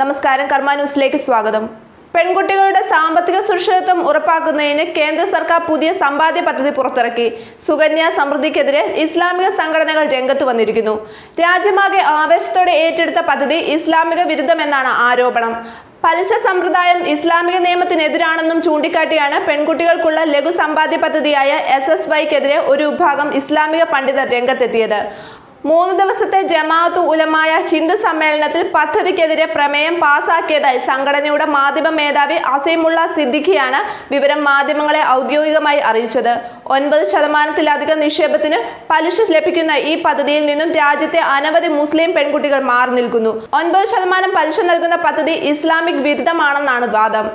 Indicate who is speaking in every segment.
Speaker 1: നമസ്കാരം കർമ്മ ന്യൂസിലേക്ക് സ്വാഗതം. പെൺകുട്ടികളുടെ സാമ്പത്തിക സുരക്ഷിതത്വം ഉറപ്പാക്കുന്നതിന് കേന്ദ്ര സർക്കാർ പുതിയ സമ്പാദ്യ പദ്ധതി പുറത്തിറക്കി. സുകന്യ സമൃദ്ധിക്കെതിരെ ഇസ്ലാമിക സംഘടനകൾ രംഗത്ത് വന്നിരിക്കുന്നു. രാജ്യമാകെ ആവേശത്തോടെ ഏറ്റെടുത്ത പദ്ധതി ഇസ്ലാമിക വിരുദ്ധമെന്നാണ് ആരോപണം. പലിശ സമ്പ്രദായം ഇസ്ലാമിക നിയമത്തിനെതിരാണെന്നും ചൂണ്ടിക്കാട്ടിയാണ് പെൺകുട്ടികൾക്കുള്ള ലഘു സമ്പാദ്യ പദ്ധതിയായ എസ് എസ് വൈക്കെതിരെ ഒരു വിഭാഗം ഇസ്ലാമിക പണ്ഡിതർ രംഗത്തെത്തിയത്. മൂന്ന് ദിവസത്തെ ജമാഅത്ത് ഉലമായ ഹിന്ദു സമ്മേളനത്തിൽ പദ്ധതിക്കെതിരെ പ്രമേയം പാസാക്കിയതായി സംഘടനയുടെ മാധ്യമ മേധാവി അസീമുള്ള സിദ്ദിഖിയാണ് വിവരം മാധ്യമങ്ങളെ ഔദ്യോഗികമായി അറിയിച്ചത്. ഒൻപത് ശതമാനത്തിലധികം നിക്ഷേപത്തിന് പലിശ ലഭിക്കുന്ന ഈ പദ്ധതിയിൽ നിന്നും രാജ്യത്തെ അനവധി മുസ്ലിം പെൺകുട്ടികൾ മാറി നിൽക്കുന്നു. ഒൻപത് ശതമാനം പലിശ നൽകുന്ന പദ്ധതി ഇസ്ലാമിക് വിരുദ്ധമാണെന്നാണ് വാദം.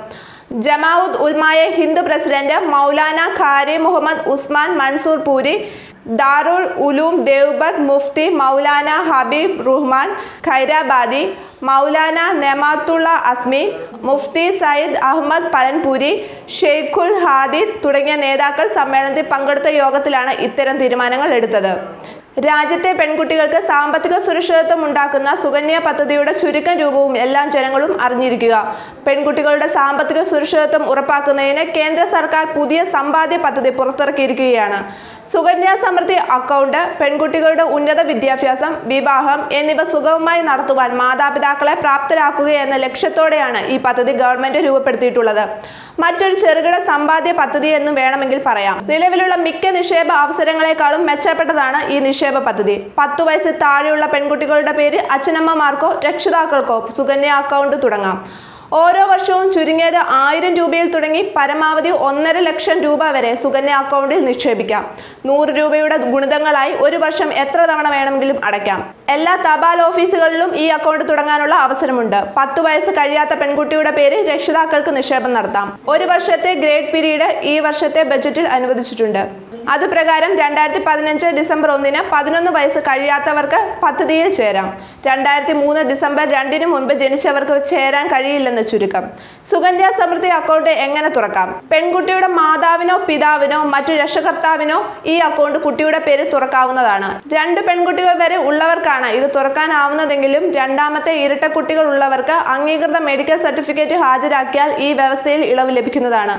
Speaker 1: ജമാഉദ് ഉൽമായ ഹിന്ദു പ്രസിഡന്റ് മൗലാന ഖാരി മുഹമ്മദ് ഉസ്മാൻ മൻസൂർ പൂരി ദാറുൽ ഉലൂം ദേവ്ബത്ത് മുഫ്തി മൗലാന ഹബീബ് റഹ്മാൻ ഖൈരാബാദി മൗലാന നെമാത്തുള്ള അസ്മി മുഫ്തി സയ്യിദ് അഹമ്മദ് പലൻപൂരി ഷെയ്ഖുൽ ഹാദിദ് തുടങ്ങിയ നേതാക്കൾ സമ്മേളനത്തിൽ പങ്കെടുത്ത യോഗത്തിലാണ് ഇത്തരം തീരുമാനങ്ങൾ എടുത്തത്. രാജ്യത്തെ പെൺകുട്ടികൾക്ക് സാമ്പത്തിക സുരക്ഷിതത്വം ഉണ്ടാക്കുന്ന സുകന്യ പദ്ധതിയുടെ ചുരുക്കം രൂപവും എല്ലാ ജനങ്ങളും അറിഞ്ഞിരിക്കുക. പെൺകുട്ടികളുടെ സാമ്പത്തിക സുരക്ഷിതത്വം ഉറപ്പാക്കുന്നതിന് കേന്ദ്ര സർക്കാർ പുതിയ സമ്പാദ്യ പദ്ധതി പുറത്തിറക്കിയിരിക്കുകയാണ്. സുകന്യ സമൃദ്ധി അക്കൗണ്ട് പെൺകുട്ടികളുടെ ഉന്നത വിദ്യാഭ്യാസം വിവാഹം എന്നിവ സുഗമമായി നടത്തുവാൻ മാതാപിതാക്കളെ പ്രാപ്തരാക്കുക എന്ന ലക്ഷ്യത്തോടെയാണ് ഈ പദ്ധതി ഗവൺമെന്റ് രൂപപ്പെടുത്തിയിട്ടുള്ളത്. മറ്റൊരു ചെറുകിട സമ്പാദ്യ പദ്ധതി എന്നും വേണമെങ്കിൽ പറയാം. നിലവിലുള്ള മിക്ക നിക്ഷേപ അവസരങ്ങളെക്കാളും മെച്ചപ്പെട്ടതാണ് ഈ നിക്ഷേപ പദ്ധതി. പത്തു വയസ്സിൽ താഴെയുള്ള പെൺകുട്ടികളുടെ പേര് അച്ഛനമ്മമാർക്കോ രക്ഷിതാക്കൾക്കോ സുകന്യ അക്കൗണ്ട് തുടങ്ങാം. ഓരോ വർഷവും ചുരുങ്ങിയത് ആയിരം രൂപയിൽ തുടങ്ങി പരമാവധി ഒന്നര ലക്ഷം രൂപ വരെ സുകന്യ അക്കൗണ്ടിൽ നിക്ഷേപിക്കാം. നൂറ് രൂപയുടെ ഗുണിതങ്ങളായി ഒരു വർഷം എത്ര തവണ വേണമെങ്കിലും അടയ്ക്കാം. എല്ലാ തപാൽ ഓഫീസുകളിലും ഈ അക്കൗണ്ട് തുടങ്ങാനുള്ള അവസരമുണ്ട്. പത്ത് വയസ്സ് കഴിയാത്ത പെൺകുട്ടിയുടെ പേര് രക്ഷിതാക്കൾക്ക് നിക്ഷേപം നടത്താം. ഒരു വർഷത്തെ ഗ്രേഡ് പീരീഡ് ഈ വർഷത്തെ ബജറ്റിൽ അനുവദിച്ചിട്ടുണ്ട്. അതുപ്രകാരം രണ്ടായിരത്തി പതിനഞ്ച് ഡിസംബർ ഒന്നിന് പതിനൊന്ന് വയസ്സ് കഴിയാത്തവർക്ക് പദ്ധതിയിൽ ചേരാം. രണ്ടായിരത്തി മൂന്ന് ഡിസംബർ രണ്ടിന് മുൻപ് ജനിച്ചവർക്ക് ചേരാൻ കഴിയില്ലെന്ന് ചുരുക്കം. സുകന്യ സമൃദ്ധി അക്കൗണ്ട് എങ്ങനെ തുറക്കാം? പെൺകുട്ടിയുടെ മാതാവിനോ പിതാവിനോ മറ്റു രക്ഷകർത്താവിനോ ഈ അക്കൗണ്ട് കുട്ടിയുടെ പേര് തുറക്കാവുന്നതാണ്. രണ്ട് പെൺകുട്ടികൾ വരെ ഉള്ളവർക്കാണ് ഇത് തുറക്കാനാവുന്നതെങ്കിലും രണ്ടാമത്തെ ഇരട്ട കുട്ടികൾ ഉള്ളവർക്ക് അംഗീകൃത മെഡിക്കൽ സർട്ടിഫിക്കറ്റ് ഹാജരാക്കിയാൽ ഈ വ്യവസ്ഥയിൽ ഇളവ് ലഭിക്കുന്നതാണ്.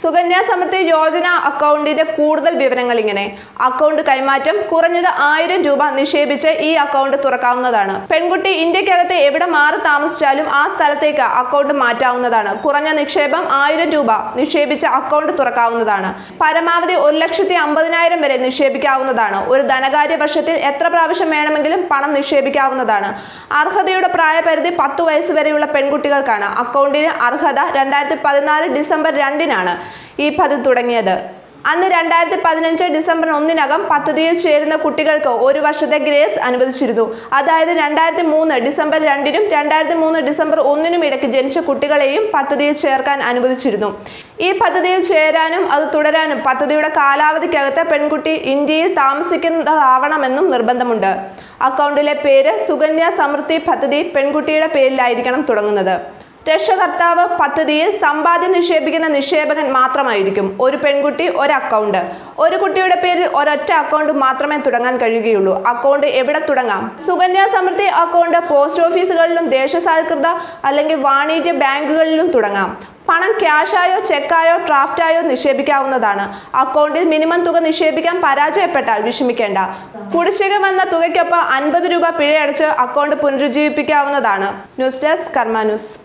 Speaker 1: സുകന്യ സമൃദ്ധി യോജന അക്കൗണ്ടിന്റെ കൂടുതൽ വിവരങ്ങൾ ഇങ്ങനെ. അക്കൗണ്ട് കൈമാറ്റം കുറഞ്ഞത് ആയിരം രൂപ നിക്ഷേപിച്ച് ഈ അക്കൗണ്ട് തുറക്കാവുന്നതാണ്. പെൺകുട്ടി ഇന്ത്യക്കകത്ത് എവിടെ മാറി താമസിച്ചാലും ആ സ്ഥലത്തേക്ക് അക്കൗണ്ട് മാറ്റാവുന്നതാണ്. കുറഞ്ഞ നിക്ഷേപം ആയിരം രൂപ നിക്ഷേപിച്ച അക്കൗണ്ട് തുറക്കാവുന്നതാണ്. പരമാവധി ഒരു ലക്ഷത്തി അമ്പതിനായിരം വരെ നിക്ഷേപിക്കാവുന്നതാണ്. ഒരു ധനകാര്യ വർഷത്തിൽ എത്ര പ്രാവശ്യം വേണമെങ്കിലും പണം നിക്ഷേപിക്കാവുന്നതാണ്. അർഹതയുടെ പ്രായപരിധി പത്ത് വയസ്സ് വരെയുള്ള പെൺകുട്ടികൾക്കാണ്. അക്കൗണ്ടിന് അർഹത രണ്ടായിരത്തി ഡിസംബർ രണ്ടിനാണ്. ഈ പദ്ധതി തുടങ്ങിയത്. അന്ന് രണ്ടായിരത്തി പതിനഞ്ച് ഡിസംബർ ഒന്നിനകം പദ്ധതിയിൽ ചേരുന്ന കുട്ടികൾക്ക് ഒരു വർഷത്തെ ഗ്രേസ് അനുവദിച്ചിരുന്നു. അതായത് രണ്ടായിരത്തി മൂന്ന് ഡിസംബർ രണ്ടിനും രണ്ടായിരത്തി മൂന്ന് ഡിസംബർ ഒന്നിനും ഇടയ്ക്ക് ജനിച്ച കുട്ടികളെയും പദ്ധതിയിൽ ചേർക്കാൻ അനുവദിച്ചിരുന്നു. ഈ പദ്ധതിയിൽ ചേരാനും അത് തുടരാനും പദ്ധതിയുടെ കാലാവധിക്കകത്ത് പെൺകുട്ടി ഇന്ത്യയിൽ താമസിക്കുന്നതാവണമെന്നും നിർബന്ധമുണ്ട്. അക്കൗണ്ടിലെ പേര് സുകന്യ സമൃദ്ധി പദ്ധതി പെൺകുട്ടിയുടെ പേരിലായിരിക്കണം തുടങ്ങുന്നത്. രക്ഷകർത്താവ് പദ്ധതിയിൽ സമ്പാദ്യം നിക്ഷേപിക്കുന്ന നിക്ഷേപകൻ മാത്രമായിരിക്കും. ഒരു പെൺകുട്ടി ഒരു അക്കൗണ്ട് ഒരു കുട്ടിയുടെ പേരിൽ ഒരൊറ്റ അക്കൗണ്ട് മാത്രമേ തുടങ്ങാൻ കഴിയുകയുള്ളൂ. അക്കൗണ്ട് എവിടെ തുടങ്ങാം? സുകന്യ സമൃദ്ധി അക്കൗണ്ട് പോസ്റ്റ് ഓഫീസുകളിലും ദേശസാൽകൃത അല്ലെങ്കിൽ വാണിജ്യ ബാങ്കുകളിലും തുടങ്ങാം. പണം ക്യാഷായോ ചെക്കായോ ഡ്രാഫ്റ്റായോ നിക്ഷേപിക്കാവുന്നതാണ്. അക്കൗണ്ടിൽ മിനിമം തുക നിക്ഷേപിക്കാൻ പരാജയപ്പെട്ടാൽ വിഷമിക്കേണ്ട. കുടിശ്ശിക വന്ന തുകയ്ക്കൊപ്പം അൻപത് രൂപ പിഴയടച്ച് അക്കൗണ്ട് പുനരുജ്ജീവിപ്പിക്കാവുന്നതാണ്. News desk Karma